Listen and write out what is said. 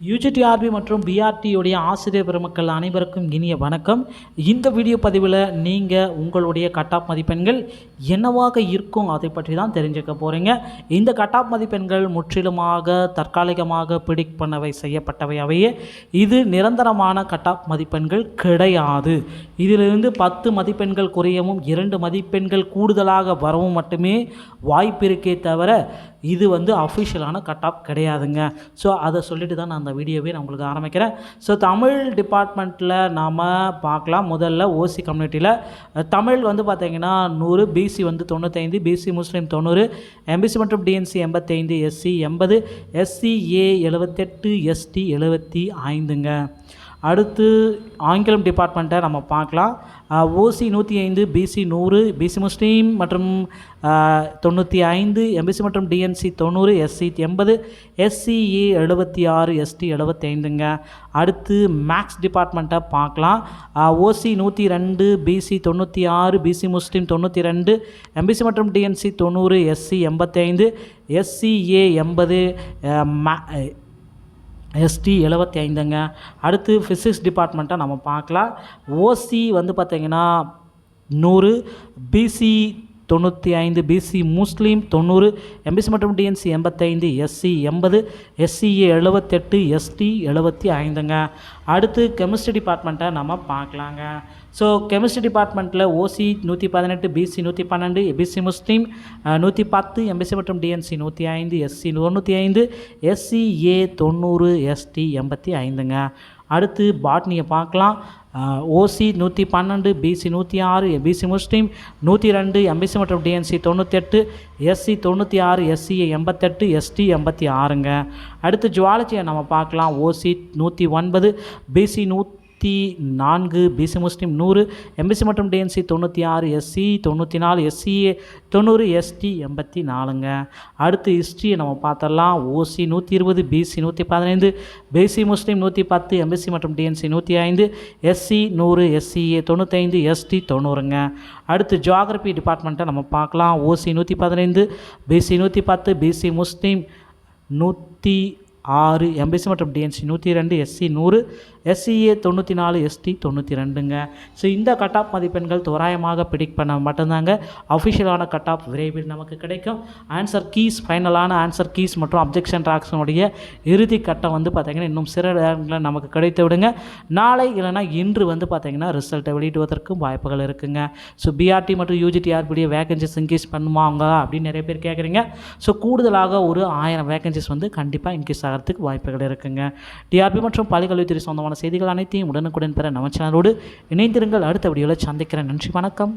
UGTRB மற்றும் பிஆர்டியுடைய ஆசிரியர் பெருமக்கள் அனைவருக்கும் இனிய வணக்கம். இந்த வீடியோ பதிவில் நீங்கள் உங்களுடைய கட் ஆஃப் மதிப்பெண்கள் என்னவாக இருக்கும் அதை பற்றி தான் தெரிஞ்சுக்க போகிறீங்க இந்த கட் ஆஃப் மதிப்பெண்கள் முற்றிலுமாக தற்காலிகமாக பிடிக் பண்ணவை செய்யப்பட்டவை அவையே. இது நிரந்தரமான கட் ஆஃப் மதிப்பெண்கள் கிடையாது. இதிலிருந்து பத்து மதிப்பெண்கள் குறையவும் இரண்டு மதிப்பெண்கள் கூடுதலாக வரவும் மட்டுமே வாய்ப்பு இருக்கே தவிர இது வந்து அஃபிஷியலான கட் ஆஃப் கிடையாதுங்க. ஸோ அதை சொல்லிட்டு தான் நான் அந்த வீடியோவே நான் உங்களுக்கு ஆரம்பிக்கிறேன். ஸோ தமிழ் டிபார்ட்மெண்ட்டில் நாம் பார்க்கலாம். முதல்ல ஓசி கம்யூனிட்டியில் தமிழ் வந்து பார்த்தீங்கன்னா நூறு பிசி வந்து தொண்ணூத்தைந்து பிசி முஸ்லீம் தொண்ணூறு எம்பிசி மற்றும் டிஎன்சி எண்பத்தைந்து எஸ்சி எண்பது எஸ்சிஏ எழுபத்தெட்டு எஸ்டி எழுபத்தி ஐந்துங்க. அடுத்து ஆங்கிலம் டிபார்ட்மெண்ட்டை நம்ம பார்க்கலாம். ஓசி நூற்றி ஐந்து பிசி நூறு பிசி முஸ்லீம் மற்றும் தொண்ணூற்றி ஐந்து எம்பிசி மற்றும் டிஎன்சி தொண்ணூறு எஸ்சி எண்பது எஸ்சிஏ எழுபத்தி ஆறு எஸ்டி எழுபத்தைந்துங்க அடுத்து மேக்ஸ் டிபார்ட்மெண்ட்டை பார்க்கலாம். ஓசி நூற்றி ரெண்டு பிசி தொண்ணூற்றி ஆறு பிசி முஸ்லீம் தொண்ணூற்றி ரெண்டு எம்பிசி மற்றும் டிஎன்சி தொண்ணூறு எஸ்சி எண்பத்தைந்து எஸ்சிஏ எண்பது மே எஸ்டி எழுபத்தி ஐந்துங்க அடுத்து ஃபிசிக்ஸ் டிபார்ட்மெண்ட்டை நம்ம பார்க்கலாம். ஓசி வந்து பார்த்திங்கன்னா நூறு பிசி தொண்ணூற்றி ஐந்து பிசி முஸ்லீம் தொண்ணூறு எம்பிசி மற்றும் டிஎன்சி எண்பத்தைந்து எஸ்சி எண்பது எஸ்சிஏ எழுபத்தெட்டு எஸ்டி எழுபத்தி ஐந்துங்க. அடுத்து கெமிஸ்ட்ரி டிபார்ட்மெண்ட்டை நம்ம பார்க்கலாங்க. ஸோ கெமிஸ்ட்ரி டிபார்ட்மெண்ட்டில் ஓசி நூற்றி பதினெட்டு பிசி நூற்றி பன்னெண்டு பிசி முஸ்லீம் நூற்றி பத்து எம்பிசி மற்றும் டிஎன்சி நூற்றி ஐந்து எஸ்சி தொண்ணூற்றி ஐந்து எஸ்சிஏ தொண்ணூறு எஸ்டி எண்பத்தி ஐந்துங்க. அடுத்து பாட்னியை பார்க்கலாம். ஓசி நூற்றி பன்னெண்டு பிசி நூற்றி ஆறு பிசி முஸ்லீம் நூற்றி ரெண்டு எம்பிசி மற்றும் டிஎன்சி தொண்ணூற்றெட்டு எஸ்சி தொண்ணூற்றி ஆறு எஸ்சிஏ எண்பத்தெட்டு எஸ்டி எண்பத்தி ஆறுங்க. அடுத்து ஜுவாலஜியை நம்ம பார்க்கலாம். ஓசி நூற்றி ஒன்பது பிசி நூற்றி நான்கு பிசி முஸ்லீம் நூறு எம்பிசி மற்றும் டிஎன்சி தொண்ணூற்றி ஆறு எஸ்சி தொண்ணூற்றி நாலு எஸ்சிஏ தொண்ணூறு எஸ்டி எண்பத்தி நாலுங்க. அடுத்து ஹிஸ்ட்ரியை நம்ம பார்த்தரலாம் ஓசி நூற்றி இருபது பிசி நூற்றி பதினைந்து பிசி முஸ்லீம் நூற்றி பத்து எம்பிசி மற்றும் டிஎன்சி நூற்றி ஐந்து எஸ்சி நூறு எஸ்சிஏ தொண்ணூத்தைந்து எஸ்டி தொண்ணூறுங்க. அடுத்து ஜியாகிரபி டிபார்ட்மெண்ட்டை நம்ம பார்க்கலாம். ஓசி நூற்றி பதினைந்து பிசி நூற்றி பத்து பிசி முஸ்லீம் நூற்றி ஆறு எம்பிசி மற்றும் டிஎன்சி நூற்றி ரெண்டு எஸ்சி நூறு எஸ்சிஏ தொண்ணூற்றி நாலு எஸ்டி தொண்ணூற்றி ரெண்டுங்க ஸோ இந்த கட் ஆஃப் மதிப்பெண்கள் தோராயமாக பிடிக் பண்ண மட்டும்தாங்க அஃபிஷியலான கட் ஆஃப் விரைவில் நமக்கு கிடைக்கும். ஆன்சர் கீஸ் ஃபைனலான ஆன்சர் கீஸ் மற்றும் அப்ஜெக்ஷன் ட்ராக்ஸனுடைய இறுதி கட்டம் வந்து பார்த்திங்கன்னா இன்னும் சில நேரங்களில் நமக்கு கிடைத்து விடுங்க. நாளை இல்லைனா இன்று வந்து பார்த்திங்கன்னா ரிசல்ட்டை வெளியிடுவதற்கும் வாய்ப்புகள் இருக்குங்க. ஸோ பிஆர்டி மற்றும் யூஜிடிஆர்பிடைய வேகன்சிஸ் இன்க்ரீஸ் பண்ணுவாங்க அப்படின்னு நிறைய பேர் கேட்குறீங்க ஸோ கூடுதலாக ஒரு ஆயிரம் வேகன்சிஸ் வந்து கண்டிப்பாக இன்க்ரீஸ் ஆகிறதுக்கு வாய்ப்புகள் இருக்குங்க. டிஆர்பி மற்றும் பள்ளிக்கல்வித்துறை சொந்தமான செய்திகள் அனைத்தையும் உடனுக்குடன் பெற நம்ம சேனலோடு இணைந்திருங்கள். அடுத்த வீடியோவில் சந்திக்கிறேன். நன்றி வணக்கம்.